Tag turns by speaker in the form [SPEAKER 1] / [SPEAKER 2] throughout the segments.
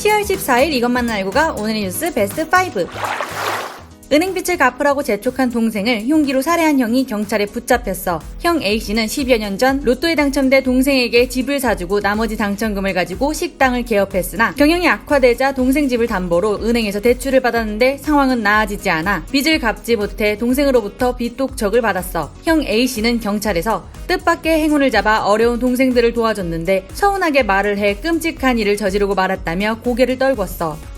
[SPEAKER 1] 10월 14일 이것만 알고 가 오늘의 뉴스 베스트 5. 은행빚을 갚으라고 재촉한 동생을 흉기로 살해한 형이 경찰에 붙잡혔어. 형 A씨는 10여 년 전 로또에 당첨돼 동생에게 집을 사주고 나머지 당첨금을 가지고 식당을 개업했으나 경영이 악화되자 동생 집을 담보로 은행에서 대출을 받았는데 상황은 나아지지 않아 빚을 갚지 못해 동생으로부터 빚 독촉을 받았어. 형 A씨는 경찰에서 뜻밖의 행운을 잡아 어려운 동생들을 도와줬는데 서운하게 말을 해 끔찍한 일을 저지르고 말았다며 고개를 떨궜어.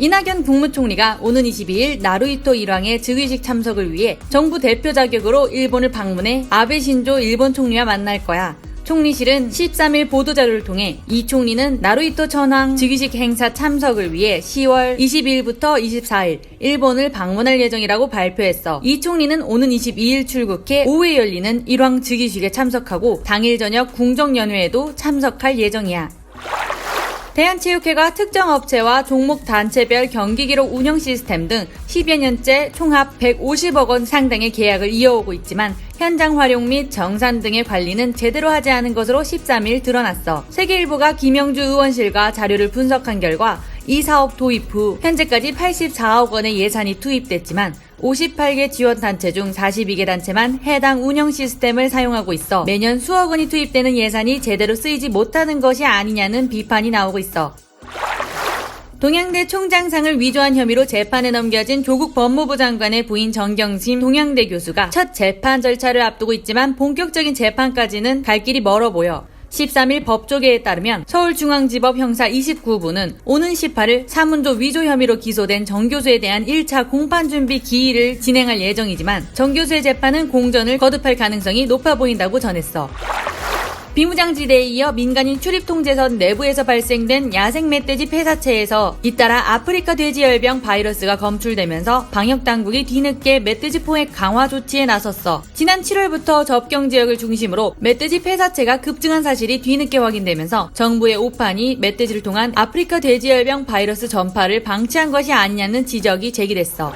[SPEAKER 1] 이낙연 국무총리가 오는 22일 나루이토 일왕의 즉위식 참석을 위해 정부 대표 자격으로 일본을 방문해 아베 신조 일본 총리와 만날 거야. 총리실은 13일 보도자료를 통해 이 총리는 나루이토 천황 즉위식 행사 참석을 위해 10월 22일부터 24일 일본을 방문할 예정이라고 발표했어. 이 총리는 오는 22일 출국해 오후에 열리는 일왕 즉위식에 참석하고 당일 저녁 궁정연회에도 참석할 예정이야. 대한체육회가 특정 업체와 종목 단체별 경기 기록 운영 시스템 등 10여 년째 총합 150억 원 상당의 계약을 이어오고 있지만 현장 활용 및 정산 등의 관리는 제대로 하지 않은 것으로 13일 드러났어. 세계일보가 김영주 의원실과 자료를 분석한 결과 이 사업 도입 후 현재까지 84억 원의 예산이 투입됐지만 58개 지원 단체 중 42개 단체만 해당 운영 시스템을 사용하고 있어 매년 수억 원이 투입되는 예산이 제대로 쓰이지 못하는 것이 아니냐는 비판이 나오고 있어. 동양대 총장상을 위조한 혐의로 재판에 넘겨진 조국 법무부 장관의 부인 정경심 동양대 교수가 첫 재판 절차를 앞두고 있지만 본격적인 재판까지는 갈 길이 멀어 보여 13일 법조계에 따르면 서울중앙지법 형사 29부는 오는 18일 사문조 위조 혐의로 기소된 정 교수에 대한 1차 공판 준비 기일을 진행할 예정이지만 정 교수의 재판은 공전을 거듭할 가능성이 높아 보인다고 전했어. 비무장지대에 이어 민간인 출입통제선 내부에서 발생된 야생 멧돼지 폐사체에서 잇따라 아프리카 돼지열병 바이러스가 검출되면서 방역당국이 뒤늦게 멧돼지 포획 강화 조치에 나섰어. 지난 7월부터 접경 지역을 중심으로 멧돼지 폐사체가 급증한 사실이 뒤늦게 확인되면서 정부의 오판이 멧돼지를 통한 아프리카 돼지열병 바이러스 전파를 방치한 것이 아니냐는 지적이 제기됐어.